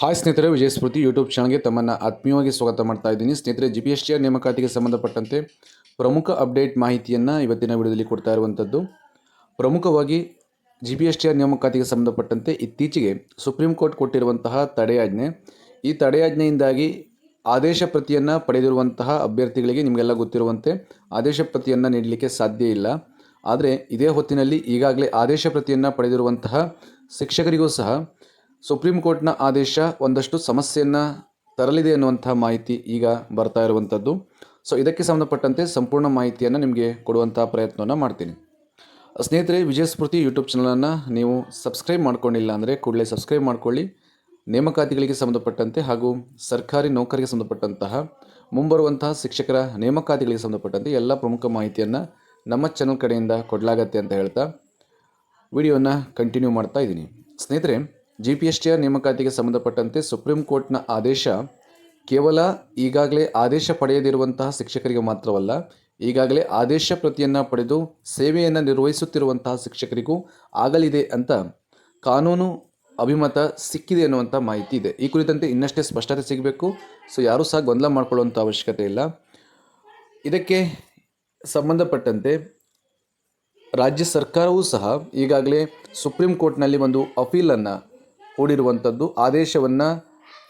Hi ಸ್ನೇಹಿತರೆ, ವಿಜಯ ಸ್ಮೃತಿ YouTube ಚಾನಲ್ಗೆ ತಮ್ಮನ್ನು ಆತ್ಮೀಯವಾಗಿ ಸ್ವಾಗತ ಮಾಡ್ತಾ ಇದ್ದೀನಿ. ಸ್ನೇಹಿತರೆ G P S T R ನೇಮಕಾತಿಗೆ ಸಂಬಂಧಪಟ್ಟಂತೆ ಪ್ರಮುಖ ಅಪ್ಡೇಟ್ ಮಾಹಿತಿಯನ್ನು ಇವತ್ತಿನ ವಿಡಿಯೋದಲ್ಲಿ ಕೊಡ್ತಾ ಇರುವಂಥದ್ದು. ಪ್ರಮುಖವಾಗಿ G P S T R ನೇಮಕಾತಿಗೆ ಸಂಬಂಧಪಟ್ಟಂತೆ ಇತ್ತೀಚೆಗೆ ಸುಪ್ರೀಂ ಕೋರ್ಟ್ ಕೊಟ್ಟಿರುವಂತಹ ತಡೆಯಾಜ್ಞೆ. ಈ ತಡೆಯಾಜ್ಞೆಯಿಂದಾಗಿ ಆದೇಶ ಪ್ರತಿಯನ್ನು ಪಡೆದಿರುವಂತಹ ಅಭ್ಯರ್ಥಿಗಳಿಗೆ ನಿಮಗೆಲ್ಲ ಗೊತ್ತಿರುವಂತೆ ಆದೇಶ ಪ್ರತಿಯನ್ನು ನೀಡಲಿಕ್ಕೆ ಸಾಧ್ಯ ಇಲ್ಲ. ಆದರೆ ಇದೇ ಹೊತ್ತಿನಲ್ಲಿ ಈಗಾಗಲೇ ಆದೇಶ ಪ್ರತಿಯನ್ನು ಪಡೆದಿರುವಂತಹ ಶಿಕ್ಷಕರಿಗೂ ಸಹ ಸುಪ್ರೀಂ ಕೋರ್ಟ್ನ ಆದೇಶ ಒಂದಷ್ಟು ಸಮಸ್ಯೆಯನ್ನು ತರಲಿದೆ ಅನ್ನುವಂಥ ಮಾಹಿತಿ ಈಗ ಬರ್ತಾ ಇರುವಂಥದ್ದು. ಸೊ ಇದಕ್ಕೆ ಸಂಬಂಧಪಟ್ಟಂತೆ ಸಂಪೂರ್ಣ ಮಾಹಿತಿಯನ್ನು ನಿಮಗೆ ಕೊಡುವಂಥ ಪ್ರಯತ್ನವನ್ನು ಮಾಡ್ತೀನಿ. ಸ್ನೇಹಿತರೆ ವಿಜಯ ಸ್ಮೃತಿ ಯೂಟ್ಯೂಬ್ ಚಾನಲನ್ನು ನೀವು ಸಬ್ಸ್ಕ್ರೈಬ್ ಮಾಡ್ಕೊಂಡಿಲ್ಲ ಅಂದರೆ ಕೂಡಲೇ ಸಬ್ಸ್ಕ್ರೈಬ್ ಮಾಡ್ಕೊಳ್ಳಿ. ನೇಮಕಾತಿಗಳಿಗೆ ಸಂಬಂಧಪಟ್ಟಂತೆ ಹಾಗೂ ಸರ್ಕಾರಿ ನೌಕರಿಗೆ ಸಂಬಂಧಪಟ್ಟಂತಹ ಮುಂಬರುವಂತಹ ಶಿಕ್ಷಕರ ನೇಮಕಾತಿಗಳಿಗೆ ಸಂಬಂಧಪಟ್ಟಂತೆ ಎಲ್ಲ ಪ್ರಮುಖ ಮಾಹಿತಿಯನ್ನು ನಮ್ಮ ಚಾನಲ್ ಕಡೆಯಿಂದ ಕೊಡಲಾಗತ್ತೆ ಅಂತ ಹೇಳ್ತಾ ವಿಡಿಯೋನ ಕಂಟಿನ್ಯೂ ಮಾಡ್ತಾ ಇದ್ದೀನಿ. ಸ್ನೇಹಿತರೆ ಜಿ ಪಿ ಎಸ್ ಟಿಯ ನೇಮಕಾತಿಗೆ ಸಂಬಂಧಪಟ್ಟಂತೆ ಸುಪ್ರೀಂ ಕೋರ್ಟ್ನ ಆದೇಶ ಕೇವಲ ಈಗಾಗಲೇ ಆದೇಶ ಪಡೆಯದಿರುವಂತಹ ಶಿಕ್ಷಕರಿಗೆ ಮಾತ್ರವಲ್ಲ, ಈಗಾಗಲೇ ಆದೇಶ ಪ್ರತಿಯನ್ನು ಪಡೆದು ಸೇವೆಯನ್ನು ನಿರ್ವಹಿಸುತ್ತಿರುವಂತಹ ಶಿಕ್ಷಕರಿಗೂ ಆಗಲಿದೆ ಅಂತ ಕಾನೂನು ಅಭಿಮತ ಸಿಕ್ಕಿದೆ ಅನ್ನುವಂಥ ಮಾಹಿತಿ ಇದೆ. ಈ ಕುರಿತಂತೆ ಇನ್ನಷ್ಟೇ ಸ್ಪಷ್ಟತೆ ಸಿಗಬೇಕು. ಸೊ ಯಾರೂ ಸಹ ಗೊಂದಲ ಮಾಡಿಕೊಳ್ಳುವಂಥ ಅವಶ್ಯಕತೆ ಇಲ್ಲ. ಇದಕ್ಕೆ ಸಂಬಂಧಪಟ್ಟಂತೆ ರಾಜ್ಯ ಸರ್ಕಾರವೂ ಸಹ ಈಗಾಗಲೇ ಸುಪ್ರೀಂ ಕೋರ್ಟ್ನಲ್ಲಿ ಒಂದು ಅಪೀಲನ್ನು ಹೂಡಿರುವಂಥದ್ದು, ಆದೇಶವನ್ನು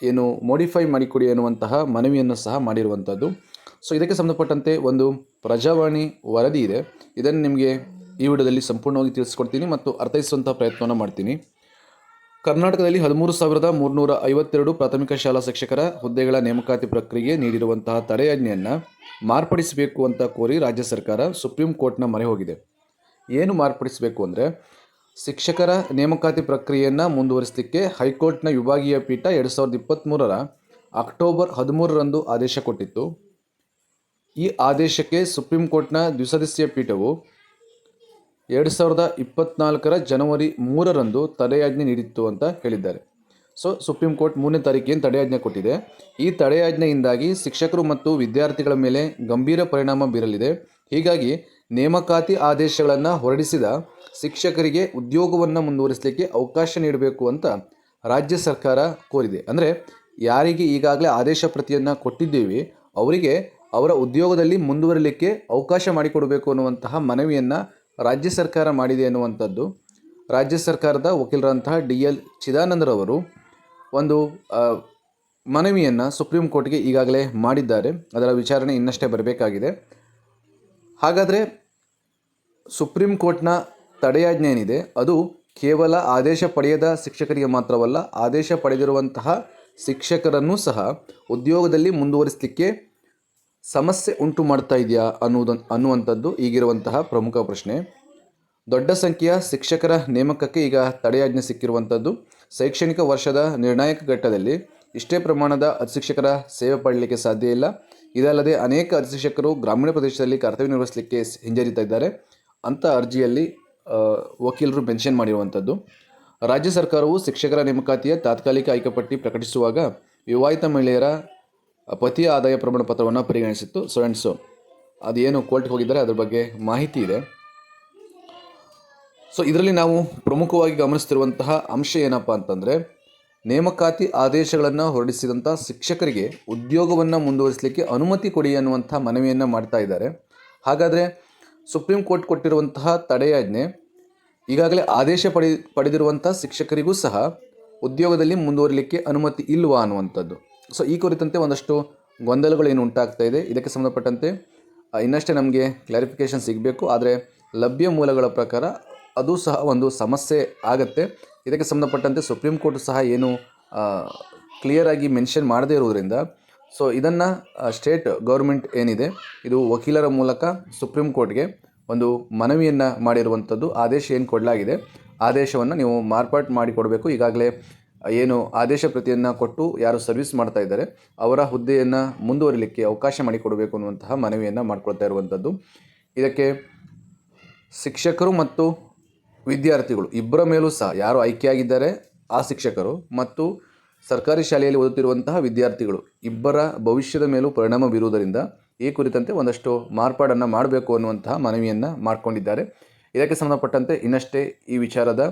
ಏನು ಮೋಡಿಫೈ ಮಾಡಿಕೊಡಿ ಎನ್ನುವಂತಹ ಮನವಿಯನ್ನು ಸಹ ಮಾಡಿರುವಂಥದ್ದು. ಸೊ ಇದಕ್ಕೆ ಸಂಬಂಧಪಟ್ಟಂತೆ ಒಂದು ಪ್ರಜಾವಾಣಿ ವರದಿ ಇದೆ. ಇದನ್ನು ನಿಮಗೆ ಈ ವಿಡಿಯೋದಲ್ಲಿ ಸಂಪೂರ್ಣವಾಗಿ ತಿಳಿಸ್ಕೊಡ್ತೀನಿ ಮತ್ತು ಅರ್ಥೈಸುವಂಥ ಪ್ರಯತ್ನವನ್ನು ಮಾಡ್ತೀನಿ. ಕರ್ನಾಟಕದಲ್ಲಿ ಹದಿಮೂರು ಸಾವಿರದ ಮೂರುನೂರ ಐವತ್ತೆರಡು ಪ್ರಾಥಮಿಕ ಶಾಲಾ ಶಿಕ್ಷಕರ ಹುದ್ದೆಗಳ ನೇಮಕಾತಿ ಪ್ರಕ್ರಿಯೆ ನೀಡಿರುವಂತಹ ತಡೆಯಾಜ್ಞೆಯನ್ನು ಮಾರ್ಪಡಿಸಬೇಕು ಅಂತ ಕೋರಿ ರಾಜ್ಯ ಸರ್ಕಾರ ಸುಪ್ರೀಂ ಕೋರ್ಟ್ನ ಮೊರೆ ಹೋಗಿದೆ. ಏನು ಮಾರ್ಪಡಿಸಬೇಕು ಅಂದರೆ ಶಿಕ್ಷಕರ ನೇಮಕಾತಿ ಪ್ರಕ್ರಿಯೆಯನ್ನು ಮುಂದುವರಿಸಲಿಕ್ಕೆ ಹೈಕೋರ್ಟ್ನ ವಿಭಾಗೀಯ ಪೀಠ ಎರಡು ಸಾವಿರದ ಇಪ್ಪತ್ತ್ಮೂರರ ಅಕ್ಟೋಬರ್ ಹದಿಮೂರರಂದು ಆದೇಶ ಕೊಟ್ಟಿತ್ತು. ಈ ಆದೇಶಕ್ಕೆ ಸುಪ್ರೀಂ ಕೋರ್ಟ್ನ ದ್ವಿಸದಸ್ಯ ಪೀಠವು ಎರಡು ಸಾವಿರದ ಇಪ್ಪತ್ನಾಲ್ಕರ ಜನವರಿ ಮೂರರಂದು ತಡೆಯಾಜ್ಞೆ ನೀಡಿತ್ತು ಅಂತ ಹೇಳಿದ್ದಾರೆ. ಸೊ, ಸುಪ್ರೀಂ ಕೋರ್ಟ್ ಮೂರನೇ ತಾರೀಕಿನ ತಡೆಯಾಜ್ಞೆ ಕೊಟ್ಟಿದೆ. ಈ ತಡೆಯಾಜ್ಞೆಯಿಂದಾಗಿ ಶಿಕ್ಷಕರು ಮತ್ತು ವಿದ್ಯಾರ್ಥಿಗಳ ಮೇಲೆ ಗಂಭೀರ ಪರಿಣಾಮ ಬೀರಲಿದೆ. ಹೀಗಾಗಿ ನೇಮಕಾತಿ ಆದೇಶಗಳನ್ನು ಹೊರಡಿಸಿದ ಶಿಕ್ಷಕರಿಗೆ ಉದ್ಯೋಗವನ್ನು ಮುಂದುವರಿಸಲಿಕ್ಕೆ ಅವಕಾಶ ನೀಡಬೇಕು ಅಂತ ರಾಜ್ಯ ಸರ್ಕಾರ ಕೋರಿದೆ. ಅಂದರೆ ಯಾರಿಗೆ ಈಗಾಗಲೇ ಆದೇಶ ಪ್ರತಿಯನ್ನು ಕೊಟ್ಟಿದ್ದೀವಿ, ಅವರಿಗೆ ಅವರ ಉದ್ಯೋಗದಲ್ಲಿ ಮುಂದುವರಿಲಿಕ್ಕೆ ಅವಕಾಶ ಮಾಡಿಕೊಡಬೇಕು ಅನ್ನುವಂತಹ ಮನವಿಯನ್ನು ರಾಜ್ಯ ಸರ್ಕಾರ ಮಾಡಿದೆ ಅನ್ನುವಂಥದ್ದು. ರಾಜ್ಯ ಸರ್ಕಾರದ ವಕೀಲರಂತಹ ಡಿ ಎಲ್ ಚಿದಾನಂದರವರು ಒಂದು ಮನವಿಯನ್ನು ಸುಪ್ರೀಂ ಕೋರ್ಟ್ಗೆ ಈಗಾಗಲೇ ಮಾಡಿದ್ದಾರೆ. ಅದರ ವಿಚಾರಣೆ ಇನ್ನಷ್ಟೇ ಬರಬೇಕಾಗಿದೆ. ಹಾಗಾದರೆ ಸುಪ್ರೀಂ ಕೋರ್ಟ್ನ ತಡೆಯಾಜ್ಞೆ ಏನಿದೆ ಅದು ಕೇವಲ ಆದೇಶ ಪಡೆಯದ ಶಿಕ್ಷಕರಿಗೆ ಮಾತ್ರವಲ್ಲ, ಆದೇಶ ಪಡೆದಿರುವಂತಹ ಶಿಕ್ಷಕರನ್ನು ಸಹ ಉದ್ಯೋಗದಲ್ಲಿ ಮುಂದುವರಿಸಲಿಕ್ಕೆ ಸಮಸ್ಯೆ ಉಂಟು ಮಾಡ್ತಾ ಇದೆಯಾ ಅನ್ನುವುದು, ಅನ್ನುವಂಥದ್ದು ಈಗಿರುವಂತಹ ಪ್ರಮುಖ ಪ್ರಶ್ನೆ. ದೊಡ್ಡ ಸಂಖ್ಯೆಯ ಶಿಕ್ಷಕರ ನೇಮಕಕ್ಕೆ ಈಗ ತಡೆಯಾಜ್ಞೆ ಸಿಕ್ಕಿರುವಂಥದ್ದು. ಶೈಕ್ಷಣಿಕ ವರ್ಷದ ನಿರ್ಣಾಯಕ ಘಟ್ಟದಲ್ಲಿ ಇಷ್ಟೇ ಪ್ರಮಾಣದ ಶಿಕ್ಷಕರ ಸೇವೆ ಪಡಲಿಕ್ಕೆ ಸಾಧ್ಯ ಇಲ್ಲ. ಇದಲ್ಲದೆ ಅನೇಕ ಶಿಕ್ಷಕರು ಗ್ರಾಮೀಣ ಪ್ರದೇಶದಲ್ಲಿ ಕರ್ತವ್ಯ ನಿರ್ವಹಿಸಲಿಕ್ಕೆ ಹಿಂಜರಿತಾ ಇದ್ದಾರೆ. ಅಂಥ ಅರ್ಜಿಯಲ್ಲಿ ವಕೀಲರು ಮೆನ್ಷನ್ ಮಾಡಿರುವಂಥದ್ದು. ರಾಜ್ಯ ಸರ್ಕಾರವು ಶಿಕ್ಷಕರ ನೇಮಕಾತಿಯ ತಾತ್ಕಾಲಿಕ ಆಯ್ಕೆಪಟ್ಟಿ ಪ್ರಕಟಿಸುವಾಗ ವಿವಾಹಿತ ಮಹಿಳೆಯರ ಪತಿಯ ಆದಾಯ ಪ್ರಮಾಣ ಪತ್ರವನ್ನು ಪರಿಗಣಿಸಿತ್ತು. ಸೊ ಸೊ ಅದೇನು ಕೋರ್ಟ್ಗೆ ಹೋಗಿದ್ದಾರೆ ಅದ್ರ ಬಗ್ಗೆ ಮಾಹಿತಿ ಇದೆ. ಸೊ ಇದರಲ್ಲಿ ನಾವು ಪ್ರಮುಖವಾಗಿ ಗಮನಿಸ್ತಿರುವಂತಹ ಅಂಶ ಏನಪ್ಪ ಅಂತಂದರೆ ನೇಮಕಾತಿ ಆದೇಶಗಳನ್ನು ಹೊರಡಿಸಿದಂಥ ಶಿಕ್ಷಕರಿಗೆ ಉದ್ಯೋಗವನ್ನು ಮುಂದುವರಿಸಲಿಕ್ಕೆ ಅನುಮತಿ ಕೊಡಿ ಅನ್ನುವಂಥ ಮನವಿಯನ್ನು ಮಾಡ್ತಾ ಇದ್ದಾರೆ. ಹಾಗಾದರೆ ಸುಪ್ರೀಂ ಕೋರ್ಟ್ ಕೊಟ್ಟಿರುವಂತಹ ತಡೆಯಾಜ್ಞೆ, ಈಗಾಗಲೇ ಆದೇಶ ಪಡೆ ಪಡೆದಿರುವಂಥ ಶಿಕ್ಷಕರಿಗೂ ಸಹ ಉದ್ಯೋಗದಲ್ಲಿ ಮುಂದುವರಿಲಿಕ್ಕೆ ಅನುಮತಿ ಇಲ್ವಾ ಅನ್ನುವಂಥದ್ದು. ಸೊ ಈ ಕುರಿತಂತೆ ಒಂದಷ್ಟು ಗೊಂದಲಗಳು ಉಂಟಾಗ್ತಾ ಇದೆ. ಇದಕ್ಕೆ ಸಂಬಂಧಪಟ್ಟಂತೆ ಇನ್ನಷ್ಟೇ ನಮಗೆ ಕ್ಲಾರಿಫಿಕೇಷನ್ ಸಿಗಬೇಕು. ಆದರೆ ಲಭ್ಯ ಮೂಲಗಳ ಪ್ರಕಾರ ಅದು ಸಹ ಒಂದು ಸಮಸ್ಯೆ ಆಗತ್ತೆ. ಇದಕ್ಕೆ ಸಂಬಂಧಪಟ್ಟಂತೆ ಸುಪ್ರೀಂ ಕೋರ್ಟ್ ಸಹ ಏನು ಕ್ಲಿಯರ್ ಆಗಿ ಮೆನ್ಷನ್ ಮಾಡದೇ ಇರೋದ್ರಿಂದ ಸೊ ಇದನ್ನು ಸ್ಟೇಟ್ ಗೌರ್ಮೆಂಟ್ ಏನಿದೆ, ಇದು ವಕೀಲರ ಮೂಲಕ ಸುಪ್ರೀಂ ಕೋರ್ಟ್ಗೆ ಒಂದು ಮನವಿಯನ್ನು ಮಾಡಿರುವಂಥದ್ದು, ಆದೇಶ ಏನು ಕೊಡಲಾಗಿದೆ, ಆದೇಶವನ್ನು ನೀವು ಮಾರ್ಪಾಟು ಮಾಡಿ ಕೊಡಬೇಕು. ಈಗಾಗಲೇ, ಏನು ಆದೇಶ ಪ್ರತಿಯನ್ನು ಕೊಟ್ಟು ಯಾರು ಸರ್ವಿಸ್ ಮಾಡ್ತಾ ಇದ್ದಾರೆ, ಅವರ ಹುದ್ದೆಯನ್ನು ಮುಂದುವರಿಲಿಕ್ಕೆ ಅವಕಾಶ ಮಾಡಿಕೊಡಬೇಕು ಅನ್ನುವಂತಹ ಮನವಿಯನ್ನು ಮಾಡ್ಕೊಳ್ತಾ ಇರುವಂಥದ್ದು. ಇದಕ್ಕೆ ಶಿಕ್ಷಕರು ಮತ್ತು ವಿದ್ಯಾರ್ಥಿಗಳು, ಇಬ್ಬರ ಮೇಲೂ ಸಹ ಯಾರು ಆಯ್ಕೆಯಾಗಿದ್ದಾರೆ, ಆ ಶಿಕ್ಷಕರು ಮತ್ತು ಸರ್ಕಾರಿ ಶಾಲೆಯಲ್ಲಿ ಓದುತ್ತಿರುವಂತಹ ವಿದ್ಯಾರ್ಥಿಗಳು, ಇಬ್ಬರ ಭವಿಷ್ಯದ ಮೇಲೂ ಪರಿಣಾಮ ಬೀರುವುದರಿಂದ ಈ ಕುರಿತಂತೆ ಒಂದಷ್ಟು ಮಾರ್ಪಾಡನ್ನು ಮಾಡಬೇಕು ಅನ್ನುವಂತಹ ಮನವಿಯನ್ನು ಮಾಡಿಕೊಂಡಿದ್ದಾರೆ. ಇದಕ್ಕೆ ಸಂಬಂಧಪಟ್ಟಂತೆ ಇನ್ನಷ್ಟೇ ಈ ವಿಚಾರದ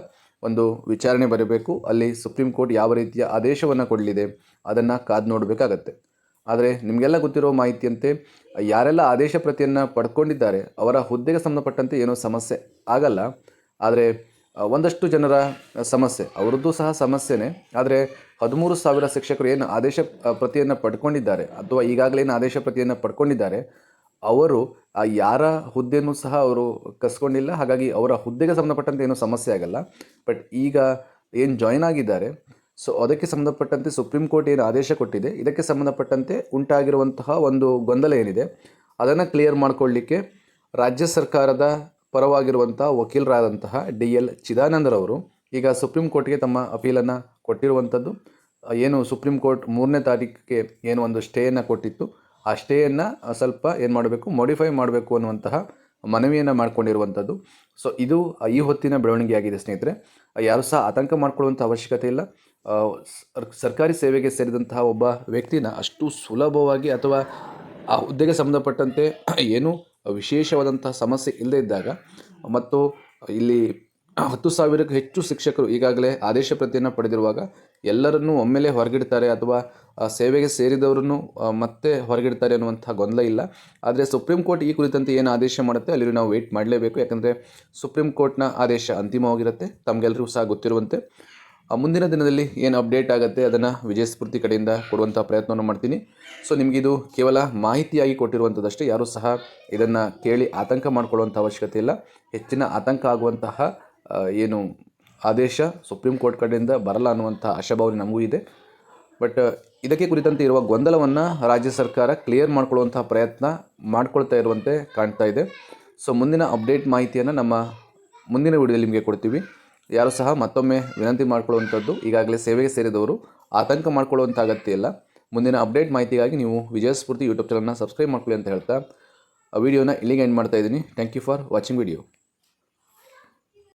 ಒಂದು ವಿಚಾರಣೆ ಬರಬೇಕು. ಅಲ್ಲಿ ಸುಪ್ರೀಂ ಕೋರ್ಟ್ ಯಾವ ರೀತಿಯ ಆದೇಶವನ್ನು ಕೊಡಲಿದೆ, ಅದನ್ನು ಕಾದು ನೋಡಬೇಕಾಗತ್ತೆ. ಆದರೆ ನಿಮಗೆಲ್ಲ ಗೊತ್ತಿರೋ ಮಾಹಿತಿಯಂತೆ, ಯಾರೆಲ್ಲ ಆದೇಶ ಪ್ರತಿಯನ್ನು ಪಡ್ಕೊಂಡಿದ್ದಾರೆ, ಅವರ ಹುದ್ದೆಗೆ ಸಂಬಂಧಪಟ್ಟಂತೆ ಏನೂ ಸಮಸ್ಯೆ ಆಗಲ್ಲ. ಆದರೆ ಒಂದಷ್ಟು ಜನರ ಸಮಸ್ಯೆ. ಅವರದ್ದು ಸಹ ಸಮಸ್ಯೆನೇ. ಆದರೆ, ಹದಿಮೂರು ಸಾವಿರ ಶಿಕ್ಷಕರು ಏನು ಆದೇಶ ಪ್ರತಿಯನ್ನು ಪಡ್ಕೊಂಡಿದ್ದಾರೆ, ಅಥವಾ ಈಗಾಗಲೇ ಏನು ಆದೇಶ ಪ್ರತಿಯನ್ನು ಪಡ್ಕೊಂಡಿದ್ದಾರೆ, ಅವರು, ಆ, ಯಾರ ಹುದ್ದೆನೂ ಸಹ ಅವರು ಕಸ್ಕೊಂಡಿಲ್ಲ. ಹಾಗಾಗಿ ಅವರ ಹುದ್ದೆಗೆ ಸಂಬಂಧಪಟ್ಟಂತೆ ಏನೂ ಸಮಸ್ಯೆ ಆಗಲ್ಲ. ಬಟ್ ಈಗ ಏನು ಜಾಯ್ನ್ ಆಗಿದ್ದಾರೆ, ಸೊ ಅದಕ್ಕೆ ಸಂಬಂಧಪಟ್ಟಂತೆ ಸುಪ್ರೀಂ ಕೋರ್ಟ್ ಏನು ಆದೇಶ ಕೊಟ್ಟಿದೆ. ಇದಕ್ಕೆ ಸಂಬಂಧಪಟ್ಟಂತೆ ಉಂಟಾಗಿರುವಂತಹ ಒಂದು ಗೊಂದಲ ಏನಿದೆ, ಅದನ್ನು ಕ್ಲಿಯರ್ ಮಾಡಿಕೊಳ್ಳಿಕ್ಕೆ ರಾಜ್ಯ ಸರ್ಕಾರದ ಪರವಾಗಿರುವಂಥ ವಕೀಲರಾದಂತಹ ಡಿ ಎಲ್ ಚಿದಾನಂದರವರು ಈಗ ಸುಪ್ರೀಂ ಕೋರ್ಟ್ಗೆ ತಮ್ಮ ಅಪೀಲನ್ನು ಕೊಟ್ಟಿರುವಂಥದ್ದು ಏನು ಸುಪ್ರೀಂ ಕೋರ್ಟ್ ಮೂರನೇ ತಾರೀಕಿಗೆ ಏನು ಒಂದು ಸ್ಟೇಯನ್ನು ಕೊಟ್ಟಿತ್ತು. ಆ ಸ್ಟೇಯನ್ನು ಸ್ವಲ್ಪ ಏನು ಮಾಡಬೇಕು ಮಾಡಿಫೈ ಮಾಡಬೇಕು ಅನ್ನುವಂತಹ ಮನವಿಯನ್ನು ಮಾಡ್ಕೊಂಡಿರುವಂಥದ್ದು ಸೊ ಇದು ಈ ಹೊತ್ತಿನ ಬೆಳವಣಿಗೆಯಾಗಿದೆ ಸ್ನೇಹಿತರೆ. ಯಾರು ಸಹ ಆತಂಕ ಮಾಡಿಕೊಳ್ಳುವಂಥ ಅವಶ್ಯಕತೆ ಇಲ್ಲ. ಸರ್ಕಾರಿ ಸೇವೆಗೆ ಸೇರಿದಂತಹ ಒಬ್ಬ ವ್ಯಕ್ತಿನ ಅಷ್ಟು ಸುಲಭವಾಗಿ ಅಥವಾ ಆ ಹುದ್ದೆಗೆ ಸಂಬಂಧಪಟ್ಟಂತೆ ಏನು ವಿಶೇಷವಾದಂತಹ ಸಮಸ್ಯೆ ಇಲ್ಲದೇ ಇದ್ದಾಗ ಮತ್ತು ಇಲ್ಲಿ ಹತ್ತು ಸಾವಿರಕ್ಕೂ ಹೆಚ್ಚು ಶಿಕ್ಷಕರು ಈಗಾಗಲೇ ಆದೇಶ ಪ್ರತಿಯನ್ನು ಪಡೆದಿರುವಾಗ ಎಲ್ಲರನ್ನೂ ಒಮ್ಮೆಲೇ ಹೊರಗಿಡ್ತಾರೆ ಅಥವಾ ಸೇವೆಗೆ ಸೇರಿದವರನ್ನು ಮತ್ತೆ ಹೊರಗಿಡ್ತಾರೆ ಅನ್ನುವಂಥ ಗೊಂದಲ ಇಲ್ಲ. ಆದರೆ ಸುಪ್ರೀಂ ಕೋರ್ಟ್ ಈ ಕುರಿತಂತೆ ಏನು ಆದೇಶ ಮಾಡುತ್ತೆ ಅಲ್ಲಿ ನಾವು ವೆಯ್ಟ್ ಮಾಡಲೇಬೇಕು. ಯಾಕಂದರೆ ಸುಪ್ರೀಂ ಕೋರ್ಟ್ನ ಆದೇಶ ಅಂತಿಮವಾಗಿರುತ್ತೆ. ತಮಗೆಲ್ಲರಿಗೂ ಸಹ ಗೊತ್ತಿರುವಂತೆ. ಮುಂದಿನ ದಿನದಲ್ಲಿ ಏನು ಅಪ್ಡೇಟ್ ಆಗುತ್ತೆ ಅದನ್ನು ವಿಜಯ ಸ್ಫೂರ್ತಿ ಕಡೆಯಿಂದ ಕೊಡುವಂಥ ಪ್ರಯತ್ನವನ್ನು ಮಾಡ್ತೀನಿ. ಸೊ ನಿಮಗಿದು ಕೇವಲ ಮಾಹಿತಿಯಾಗಿ ಕೊಟ್ಟಿರುವಂಥದ್ದಷ್ಟೇ ಯಾರೂ ಸಹ ಇದನ್ನು ಕೇಳಿ ಆತಂಕ ಮಾಡಿಕೊಳ್ಳುವಂಥ ಅವಶ್ಯಕತೆ ಇಲ್ಲ. ಹೆಚ್ಚಿನ ಆತಂಕ ಆಗುವಂತಹ ಏನು ಆದೇಶ ಸುಪ್ರೀಂ ಕೋರ್ಟ್ ಕಡೆಯಿಂದ ಬರಲ್ಲ ಅನ್ನುವಂಥ ಆಶಾಭಾವನೆ ನಮಗೂ ಇದೆ. ಬಟ್ ಇದಕ್ಕೆ ಕುರಿತಂತೆ ಇರುವ ಗೊಂದಲವನ್ನು ರಾಜ್ಯ ಸರ್ಕಾರ ಕ್ಲಿಯರ್ ಮಾಡ್ಕೊಳ್ಳುವಂತಹ ಪ್ರಯತ್ನ ಮಾಡ್ಕೊಳ್ತಾ ಇರುವಂತೆ ಕಾಣ್ತಾ ಇದೆ. ಸೊ ಮುಂದಿನ ಅಪ್ಡೇಟ್ ಮಾಹಿತಿಯನ್ನು ನಮ್ಮ ಮುಂದಿನ ವಿಡಿಯೋದಲ್ಲಿ ನಿಮಗೆ ಕೊಡ್ತೀವಿ. ಯಾರು ಸಹ ಮತ್ತೊಮ್ಮೆ ವಿನಂತಿ ಮಾಡಿಕೊಳ್ಳುವಂಥದ್ದು ಈಗಾಗಲೇ ಸೇವೆಗೆ ಸೇರಿದವರು, ಆತಂಕ ಮಾಡಿಕೊಳ್ಳುವಂಥ ಅಗತ್ಯ ಇಲ್ಲ. ಮುಂದಿನ ಅಪ್ಡೇಟ್ ಮಾಹಿತಿಗಾಗಿ ನೀವು ವಿಜಯ ಸ್ಫೂರ್ತಿ ಯೂಟ್ಯೂಬ್ ಚಾನಲ್ನ ಸಬ್ಸ್ಕ್ರೈಬ್ ಮಾಡ್ಕೊಳ್ಳಿ ಅಂತ ಹೇಳ್ತಾ, ಆ ವಿಡಿಯೋನ ಇಲ್ಲಿಗೆ ಎಂಡ್ ಮಾಡ್ತಾ ಇದ್ದೀನಿ. Thank you for watching video